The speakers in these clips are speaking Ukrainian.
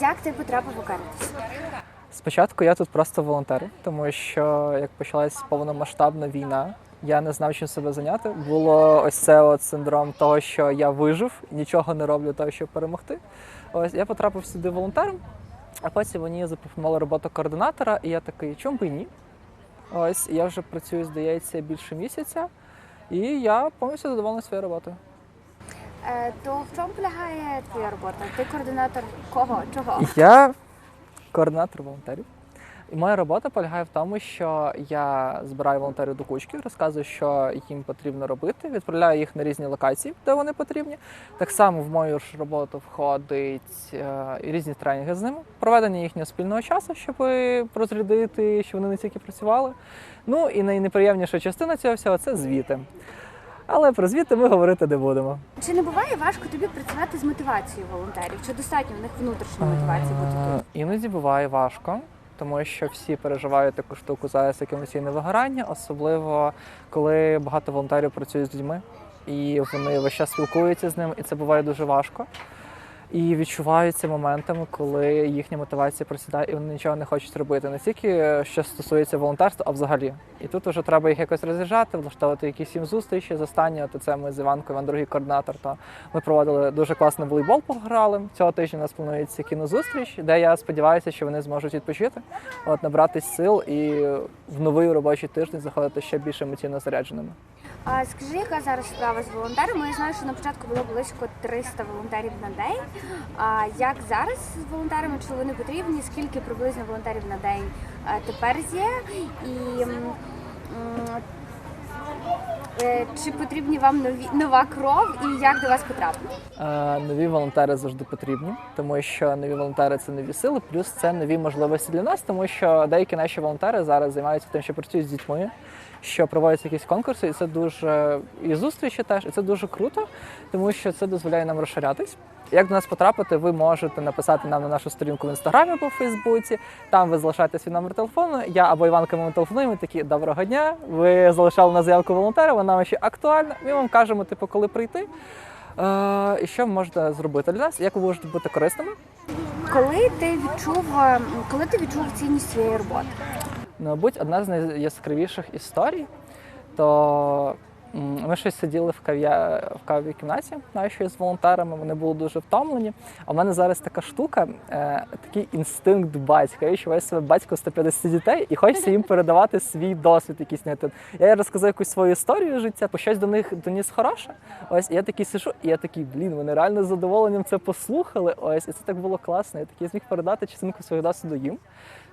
Як ти потрапив у Карітас? Спочатку я тут просто волонтер, тому що як почалась повномасштабна війна, я не знав, чим себе зайняти. Було ось це от синдром того, що я вижив нічого не роблю того, щоб перемогти. Ось я потрапив сюди волонтером, а потім мені запропонували роботу координатора, і я такий, чому би ні? Ось я вже працюю, здається, більше місяця, і я повністю задоволений своєю роботою. Е, то в чому полягає твоя робота? Ти координатор кого? Чого? Я координатор волонтерів. І моя робота полягає в тому, що я збираю волонтерів до кучки, розказую, що їм потрібно робити, відправляю їх на різні локації, де вони потрібні. Так само в мою ж роботу входить е, різні тренінги з ними, проведення їхнього спільного часу, щоб розрядити, щоб вони не тільки працювали. Ну і найнеприємніша частина цього всього це звіти. Але про звіти ми говорити не будемо. Чи не буває важко тобі працювати з мотивацією волонтерів? Чи достатньо в них внутрішньої мотивації бути тут? Е, Іноді буває важко, тому що всі переживають таку штуку зараз як емоційне вигорання, особливо коли багато волонтерів працюють з людьми, і вони весь час спілкуються з ними, і це буває дуже важко. І відчуваються моментами, коли їхня мотивація просідає, і вони нічого не хочуть робити. Не тільки що стосується волонтерства, а взагалі. І тут вже треба їх якось роз'їжджати, влаштовувати якісь їм зустрічі. З останнього то це ми з Іванкою, Іван другий координатор. То ми проводили дуже класний волейбол, пограли. Цього тижня у нас планується кінозустріч, де я сподіваюся, що вони зможуть відпочити, от набратись сил і в новий робочий тиждень заходити ще більш емоційно зарядженими. А скажи, яка зараз справа з волонтерами? Я знаю, що на початку було близько 300 волонтерів на день. А як зараз з волонтерами? Чи вони потрібні? Скільки приблизно волонтерів на день е, тепер є? І е, чи потрібні вам нові нова кров і як до вас потрапити? Е, Нові волонтери завжди потрібні, тому що нові волонтери це нові сили, плюс це нові можливості для нас, тому що деякі наші волонтери зараз займаються тим, що працюють з дітьми, що проводяться якісь конкурси, і це дуже і зустрічі теж, і це дуже круто, тому що це дозволяє нам розширятись. Як до нас потрапити, ви можете написати нам на нашу сторінку в інстаграмі або в Фейсбуці. Там ви залишаєте свій номер телефону. Я або Іванка ми телефонуємо. Такі доброго дня. Ви залишали на заявку волонтера, вона вам ще актуальна. Ми вам кажемо, типу, коли прийти. Е, і що ви можете зробити для нас? Як ви можете бути корисними? Коли ти відчув, е, коли ти відчув цінність своєї роботи? Мабуть, одна з найяскравіших історій, то ми щось сиділи в кав'я в кав'я кімнаті нашої з волонтерами. Вони були дуже втомлені. А в мене зараз така штука, е, такий інстинкт батька. Я відчуваю себе батьком 150 дітей і хочеться їм передавати свій досвід. Якийсь не Я розказав якусь свою історію життя, по щось до них доніс хороше. Ось і я такий сижу, і я такий, блін, вони реально з задоволенням це послухали. Ось і це так було класно. Я такий зміг передати частинку свого досвіду їм.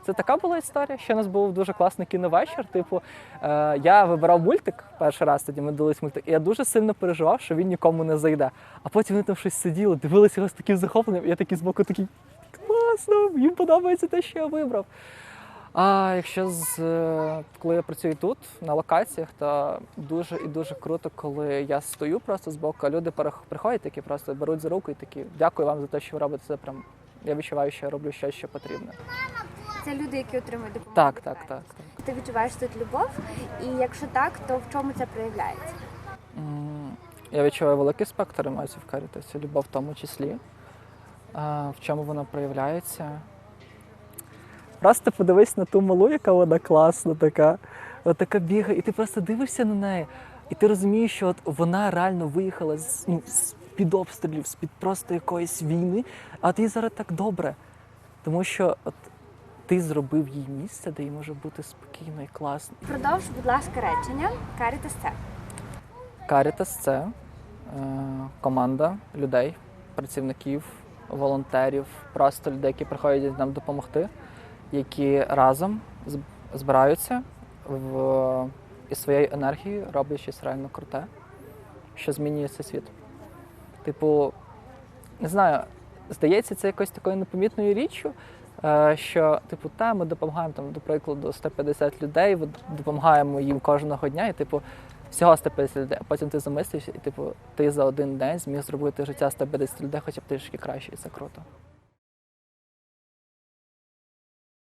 Це така була історія. Ще у нас був дуже класний кіновечір. Типу, е, я вибирав мультик перший раз тоді. Ми дивились мультик, і я дуже сильно переживав, що він нікому не зайде. А потім вони там щось сиділи, дивилися його з таким захопленням. І я такий збоку такий класно, їм подобається те, що я вибрав. А якщо з е, коли я працюю тут на локаціях, то дуже і дуже круто, коли я стою просто збоку, а люди приходять, такі просто беруть за руку і такі дякую вам за те, що ви робите. Це прям я відчуваю, що я роблю щось, що потрібне. Це люди, які отримують допомогу. Так, так, так. Ти відчуваєш тут любов, і якщо так, то в чому це проявляється? Я відчуваю великий спектр емоцій в Карітасі, любов в тому числі. А, в чому вона проявляється? Просто подивись на ту малу, яка вона класна така. От така бігає, і ти просто дивишся на неї, і ти розумієш, що от вона реально виїхала з, ну, з під обстрілів, з під просто якоїсь війни, а от їй зараз так добре. Тому що от ти зробив їй місце, де їй може бути спокійно і класно. Продовж, будь ласка, речення. Карітас це. Карітас це команда людей, працівників, волонтерів, просто людей, які приходять нам допомогти, які разом збираються в, і своєю енергією роблять щось реально круте, що змінює цей світ. Типу, не знаю, здається, це якось такою непомітною річчю. е, Що, типу, та ми допомагаємо там, до прикладу, 150 людей, допомагаємо їм кожного дня, і типу, всього 150 людей. А потім ти замислишся, і типу, ти за один день зміг зробити життя 150 людей, хоча б трішки краще, і це круто.